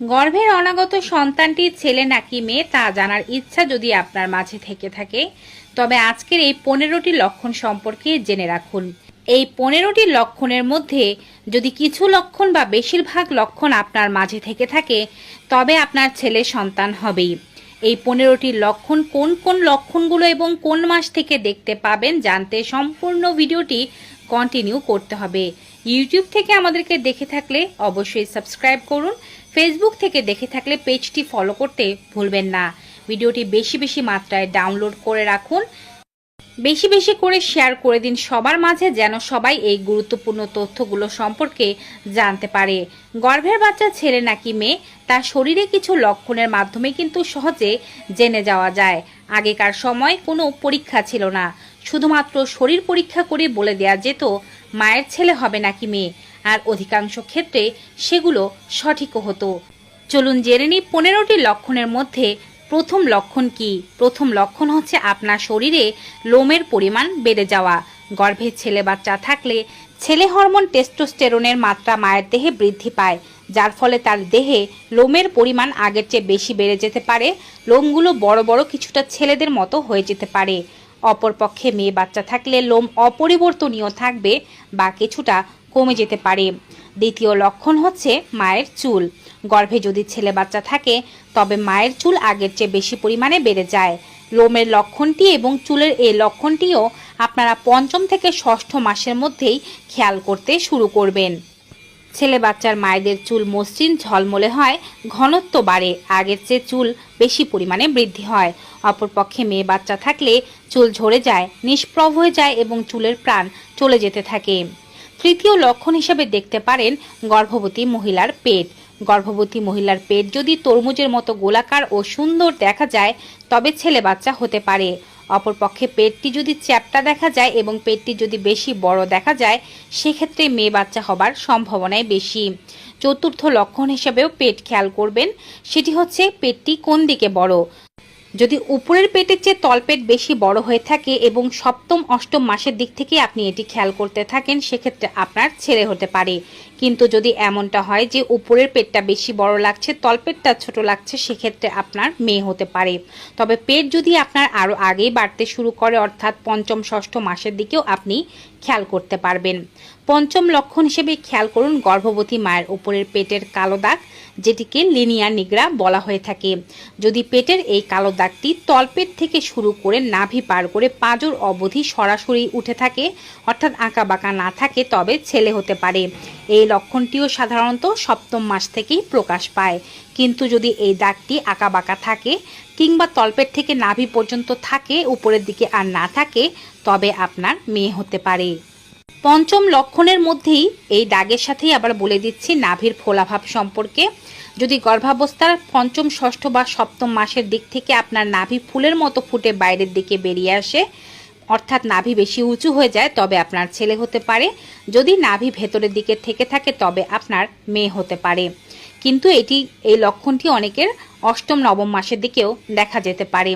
গর্ভের অনাগত সন্তানটি ছেলে নাকি মেয়ে তা জানার ইচ্ছা যদি আপনার মাঝে থেকে থাকে, তবে আজকের এই পনেরোটি লক্ষণ সম্পর্কে জেনে রাখুন। এই পনেরোটি লক্ষণের মধ্যে যদি কিছু লক্ষণ বা বেশিরভাগ লক্ষণ আপনার মাঝে থেকে থাকে, তবে আপনার ছেলে সন্তান হবেই। এই পনেরোটি লক্ষণ কোন কোন লক্ষণগুলো এবং কোন মাস থেকে দেখতে পাবেন জানতে সম্পূর্ণ ভিডিওটি কন্টিনিউ করতে হবে। ইউটিউব থেকে আমাদেরকে দেখে থাকলে অবশ্যই সাবস্ক্রাইব করুন ফেসবুক থেকে দেখে থাকলে পেজটি ফলো করতে ভুলবেন না। ভিডিওটি বেশি বেশি মাত্রায় ডাউনলোড করে রাখুন। বেশি বেশি করে শেয়ার করে দিন সবার মাঝে যেন সবাই এই গুরুত্বপূর্ণ তথ্যগুলো সম্পর্কে জানতে পারে। গর্ভের বাচ্চা, ছেলে নাকি মেয়ে তার শরীরে কিছু লক্ষণের মাধ্যমে কিন্তু সহজে জেনে যাওয়া যায়। আগেকার সময় কোনো পরীক্ষা ছিল না। শুধুমাত্র শরীর পরীক্ষা করে বলে দেয়া যেত, মায়ের ছেলে হবে নাকি মেয়ে? আর অধিকাংশ ক্ষেত্রে সেগুলো সঠিকও হতো। চলুন জেনে নিই পনেরোটি লক্ষণের মধ্যে প্রথম লক্ষণ কি। প্রথম লক্ষণ হচ্ছে আপনার শরীরে লোমের পরিমাণ বেড়ে যাওয়া। গর্ভে ছেলে বাচ্চা থাকলে ছেলে হরমোন টেস্টোস্টেরনের মাত্রা মায়ের দেহে বৃদ্ধি পায়, যার ফলে তার দেহে লোমের পরিমাণ আগের চেয়ে বেশি বেড়ে যেতে পারে। লোমগুলো বড় বড় কিছুটা ছেলেদের মতো হয়ে যেতে পারে। অপরপক্ষে মেয়ে বাচ্চা থাকলে লোম অপরিবর্তনীয় থাকবে বা কিছুটা কমে যেতে পারে। দ্বিতীয় লক্ষণ হচ্ছে মায়ের চুল। গর্ভে যদি ছেলে বাচ্চা থাকে, তবে মায়ের চুল আগের চেয়ে বেশি পরিমাণে বেড়ে যায়। লোমের লক্ষণটি এবং চুলের এই লক্ষণটিও আপনারা পঞ্চম থেকে ষষ্ঠ মাসের মধ্যেই খেয়াল করতে শুরু করবেন। ছেলে বাচ্চার মায়েদের চুল মসৃণ ঝলমলে হয়, ঘনত্ব বাড়ে, আগের চেয়ে চুল বেশি পরিমাণে বৃদ্ধি হয়। অপরপক্ষে মেয়ে বাচ্চা থাকলে চুল ঝরে যায়, নিষ্প্রভ হয়ে যায় এবং চুলের প্রাণ চলে যেতে থাকে। তৃতীয় লক্ষণ হিসেবে দেখতে পারেন গর্ভবতী মহিলার পেট। গর্ভবতী মহিলার পেট যদি তরমুজের মতো গোলাকার ও সুন্দর দেখা যায়, তবে ছেলে বাচ্চা হতে পারে। অপরপক্ষে পেটটি যদি চ্যাপটা দেখা যায় এবং পেটটি যদি বেশি বড় দেখা যায়, সেক্ষেত্রে মেয়ে বাচ্চা হবার সম্ভাবনাই বেশি। চতুর্থ লক্ষণ হিসেবেও পেট খেয়াল করবেন, সেটি হচ্ছে পেটটি কোন দিকে বড়? যদি উপরের পেটের চেয়ে তলপেট বেশি বড় হয়ে থাকে এবং সপ্তম, অষ্টম মাসের দিক থেকে আপনি এটি খেয়াল করতে থাকেন, সেক্ষেত্রে আপনার ছেলে হতে পারে। কিন্তু যদি এমনটা হয় যে উপরের পেটটা বেশি বড় লাগছে, তলপেটটা ছোট লাগছে, সেক্ষেত্রে আপনার মেয়ে হতে পারে। তবে পেট যদি আপনার আরও আগেই বাড়তে শুরু করে, অর্থাৎ পঞ্চম, ষষ্ঠ মাসের দিকেও আপনি খেয়াল করতে পারবেন। পঞ্চম লক্ষণ হিসেবে খেয়াল করুন গর্ভবতী মায়ের উপরের পেটের কালো দাগ, যেটিকে লিনিয়ার নিগ্রা বলা হয়ে থাকে। যদি পেটের এই কালো দাগটি তলপেট থেকে শুরু করে নাভি পার করে পাঁজর অবধি সরাসরি উঠে থাকে, অর্থাৎ আঁকা বাঁকা না থাকে, তবে ছেলে হতে পারে। এই লক্ষণটিও সাধারণত সপ্তম মাস থেকেই প্রকাশ পায়। কিন্তু যদি এই দাগটি আঁকা বাঁকা থাকে কিংবা তলপেট থেকে নাভি পর্যন্ত থাকে, উপরের দিকে আর না থাকে, তবে আপনার মেয়ে হতে পারে। পঞ্চম লক্ষণের মধ্যেই এই দাগের সাথেই আবার বলে দিচ্ছি নাভির ফোলাভাব সম্পর্কে। যদি গর্ভাবস্থার পঞ্চম, ষষ্ঠ বা সপ্তম মাসের দিক থেকে আপনার নাভি ফুলের মতো ফুটে বাইরের দিকে বেরিয়ে আসে, অর্থাৎ নাভি বেশি উঁচু হয়ে যায়, তবে আপনার ছেলে হতে পারে। যদি নাভি ভেতরের দিকে থেকে থাকে, তবে আপনার মেয়ে হতে পারে। কিন্তু এটি, এই লক্ষণটি অনেকের অষ্টম, নবম মাসের দিকেও দেখা যেতে পারে।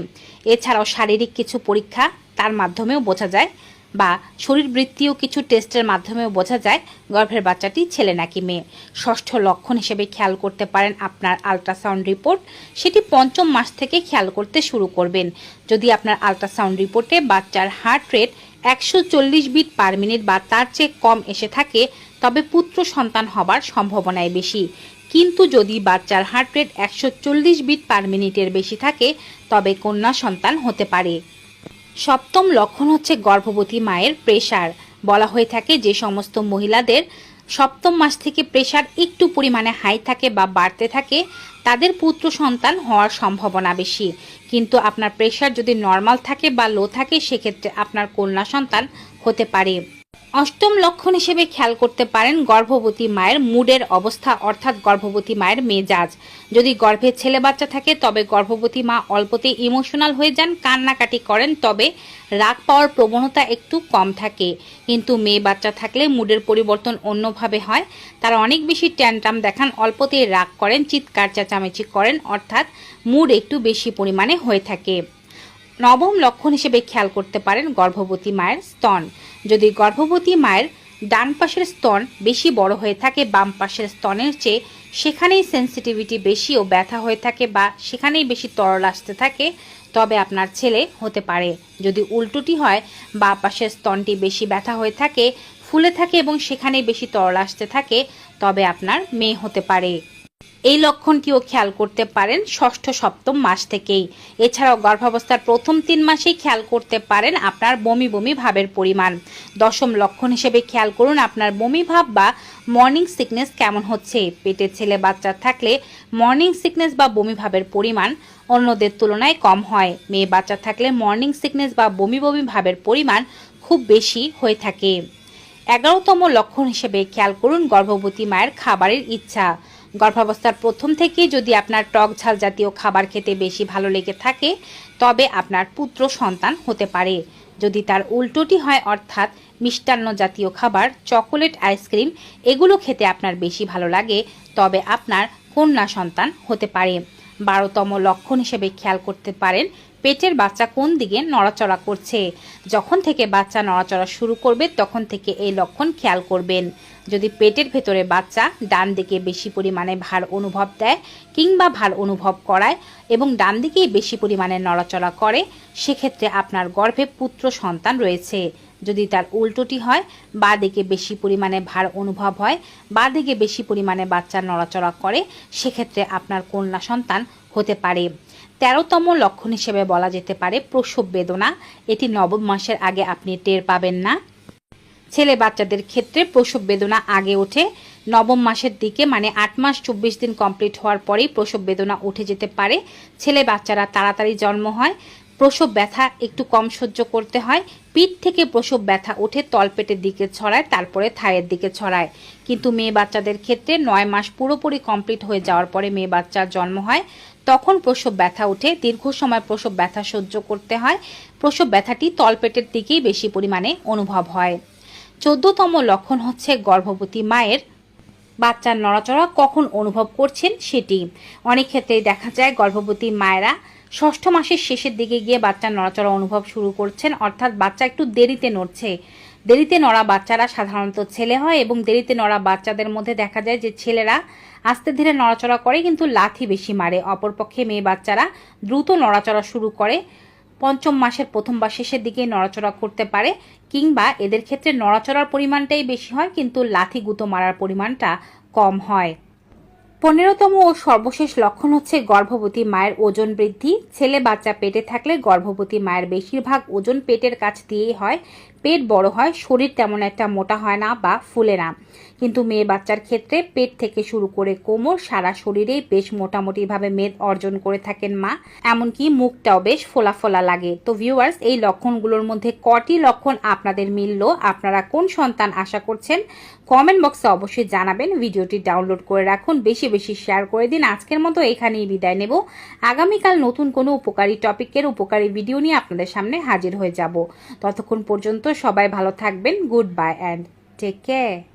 এছাড়াও শারীরিক কিছু পরীক্ষা তার মাধ্যমেও বোঝা যায়। বা শরীরবৃত্তীয় কিছু টেস্টের মাধ্যমেও বোঝা যায় গর্ভের বাচ্চাটি ছেলে নাকি মেয়ে। ষষ্ঠ লক্ষণ হিসেবে খেয়াল করতে পারেন আপনার আলট্রাসাউন্ড রিপোর্ট। সেটি পঞ্চম মাস থেকে খেয়াল করতে শুরু করবেন। যদি আপনার আলট্রাসাউন্ড রিপোর্টে বাচ্চার হার্ট রেট একশো চল্লিশ বিট পার মিনিট বা তার চেয়ে কম এসে থাকে, তবে পুত্র সন্তান হবার সম্ভাবনাই বেশি। কিন্তু যদি বাচ্চার হার্ট রেট একশো চল্লিশ বিট পার মিনিটের বেশি থাকে, তবে কন্যা সন্তান হতে পারে। সপ্তম লক্ষণ হচ্ছে গর্ভবতী মায়ের প্রেশার। বলা হয়ে থাকে যে সমস্ত মহিলাদের সপ্তম মাস থেকে প্রেশার একটু পরিমাণে হাই থাকে বা বাড়তে থাকে, তাদের পুত্র সন্তান হওয়ার সম্ভাবনা বেশি। কিন্তু আপনার প্রেশার যদি নর্মাল থাকে বা লো থাকে, সেক্ষেত্রে আপনার কন্যা সন্তান হতে পারে। অষ্টম লক্ষণ হিসেবে খেয়াল করতে পারেন গর্ভবতী মায়ের মুডের অবস্থা, অর্থাৎ গর্ভবতী মায়ের মেজাজ। যদি গর্ভে ছেলে বাচ্চা থাকে, তবে গর্ভবতী মা অল্পতেই ইমোশনাল হয়ে যান, কান্নাকাটি করেন, তবে রাগ পাওয়ার প্রবণতা একটু কম থাকে। কিন্তু মেয়ে বাচ্চা থাকলে মুডের পরিবর্তন অন্যভাবে হয়। তারা অনেক বেশি ট্যান্টাম দেখান, অল্পতেই রাগ করেন, চিৎকার চেঁচামেচি করেন, অর্থাৎ মুড একটু বেশি পরিমাণে হয়ে থাকে। নবম লক্ষণ হিসেবে খেয়াল করতে পারেন গর্ভবতী মায়ের স্তন। যদি গর্ভবতী মায়ের ডান পাশের স্তন বেশি বড় হয়ে থাকে, বাম পাশের স্তনের চেয়ে সেখানেই সেন্সিটিভিটি বেশি ও ব্যথা হয়ে থাকে বা সেখানেই বেশি তরল আসতে থাকে, তবে আপনার ছেলে হতে পারে। যদি উল্টোটি হয়, বা পাশের স্তনটি বেশি ব্যথা হয়ে থাকে, ফুলে থাকে এবং সেখানেই বেশি তরল আসতে থাকে, তবে আপনার মেয়ে হতে পারে। এই লক্ষণটিও খেয়াল করতে পারেন? ষষ্ঠ সপ্তম মাস থেকেই। এছাড়াও গর্ভাবস্থার প্রথম তিন মাসেই খেয়াল করতে পারেন আপনার বমি বমি ভাবের পরিমাণ। দশম লক্ষণ হিসেবে খেয়াল করুন আপনার বমি ভাব বা মর্নিং সিকনেস কেমন হচ্ছে। পেটে ছেলে বাচ্চা থাকলে মর্নিং সিকনেস বা বমি ভাবের পরিমাণ অন্যদের তুলনায় কম হয়। মেয়ে বাচ্চা থাকলে মর্নিং সিকনেস বা বমি বমি ভাবের পরিমাণ খুব বেশি হয়ে থাকে। এগারোতম লক্ষণ হিসেবে খেয়াল করুন গর্ভবতী মায়ের খাবারের ইচ্ছা। গর্ভাবস্থার প্রথম থেকেই যদি আপনার টক ঝাল জাতীয় খাবার খেতে বেশি ভালো লেগে থাকে, তবে আপনার পুত্র সন্তান হতে পারে। যদি তার উল্টোটি হয়, অর্থাৎ মিষ্টান্ন জাতীয় খাবার, চকোলেট, আইসক্রিম, এগুলো খেতে আপনার বেশি ভালো লাগে, তবে আপনার কন্যা সন্তান হতে পারে। বারোতম লক্ষণ হিসেবে খেয়াল করতে পারেন, পেটের বাচ্চা কোন দিকে নড়াচড়া করছে। যখন থেকে বাচ্চা নড়াচড়া শুরু করবে, তখন থেকে এই লক্ষণ খেয়াল করবেন। যদি পেটের ভেতরে বাচ্চা ডান দিকে বেশি পরিমাণে ভার অনুভব দেয় কিংবা ভার অনুভব করায় এবং ডান দিকেই বেশি পরিমাণে নড়াচড়া করে, সেক্ষেত্রে আপনার গর্ভে পুত্র সন্তান রয়েছে। যদি তার উল্টোটি হয়, বা দিকে বেশি পরিমাণে ভার অনুভব হয়, বা দিকে বেশি পরিমাণে বাচ্চা নড়াচড়া করে, সেক্ষেত্রে আপনার কন্যা সন্তান হতে পারে। তেরোতম লক্ষণ হিসেবে বলা যেতে পারে প্রসব বেদনা। এটি নবম মাসের আগে আপনি টের পাবেন না। ছেলে বাচ্চাদের ক্ষেত্রে প্রসব বেদনা আগে ওঠে। নবম মাসের দিকে মানে আট মাস চব্বিশ দিন কমপ্লিট হওয়ার পরেই প্রসব বেদনা উঠে যেতে পারে। ছেলে বাচ্চারা তাড়াতাড়ি জন্ম হয়। প্রসব ব্যথা একটু কম সহ্য করতে হয়। পিঠ থেকে প্রসব ব্যথা উঠে তলপেটের দিকে ছড়ায়, তারপরে থায়ের দিকে ছড়ায়। কিন্তু মেয়ে বাচ্চাদের ক্ষেত্রে নয় মাস পুরোপুরি কমপ্লিট হয়ে যাওয়ার পরে মেয়ে বাচ্চার জন্ম হয়। তখন প্রসব ব্যথা উঠে দীর্ঘ সময় প্রসব ব্যথা সহ্য করতে হয়। প্রসব ব্যথাটি তলপেটের দিকেই বেশি পরিমাণে অনুভব হয়। চোদ্দতম লক্ষণ হচ্ছে গর্ভবতী মায়ের বাচ্চার নড়াচড়া কখন অনুভব করছেন সেটি? অনেক ক্ষেত্রেই দেখা যায় গর্ভবতী মায়েরা ষষ্ঠ মাসের শেষের দিকে গিয়ে বাচ্চার নড়াচড়া অনুভব শুরু করছেন, অর্থাৎ বাচ্চা একটু দেরিতে নড়ছে। দেরিতে নড়া বাচ্চারা সাধারণত ছেলে হয় এবং দেরিতে নড়া বাচ্চাদের মধ্যে দেখা যায় যে ছেলেরা আস্তে ধীরে নড়াচড়া করে কিন্তু লাথি বেশি মারে। অপরপক্ষে মেয়ে বাচ্চারা দ্রুত নড়াচড়া শুরু করে। পঞ্চম মাসের প্রথম বা শেষের দিকে নড়াচড়া করতে পারে, কিংবা এদের ক্ষেত্রে নড়াচড়ার পরিমাণটাই বেশি হয়, কিন্তু লাথি গুঁতো মারার পরিমাণটা কম হয়। পনেরোতম ও সর্বশেষ লক্ষণ হচ্ছে গর্ভবতী মায়ের ওজন বৃদ্ধি। ছেলে বাচ্চা পেটে থাকলে গর্ভবতী মায়ের বেশিরভাগ ওজন পেটের কাছ দিয়েই হয় পেট বড় হয়, শরীর তেমন একটা মোটা হয় না বা ফুলে না। কিন্তু মেয়ে বাচ্চার ক্ষেত্রে পেট থেকে শুরু করে কোমর সারা শরীরেই বেশ মোটামুটিভাবে মেদ অর্জন করে থাকেন মা। এমনকি মুখটাও বেশ ফোলা ফোলা লাগে। তো ভিউয়ার্স এই লক্ষণগুলোর মধ্যে কটি লক্ষণ আপনাদের মিলল? আপনারা কোন সন্তান আশা করছেন? কমেন্ট বক্সে অবশ্যই জানাবেন। ভিডিওটি ডাউনলোড করে রাখুন। বেশি বেশি শেয়ার করে দিন। আজকের মতো এখানেই বিদায় নেব। আগামীকাল নতুন কোনো উপকারী টপিকের উপকারী ভিডিও নিয়ে আপনাদের সামনে হাজির হয়ে যাব। ততক্ষণ পর্যন্ত সবাই ভালো থাকবেন। Good bye and take care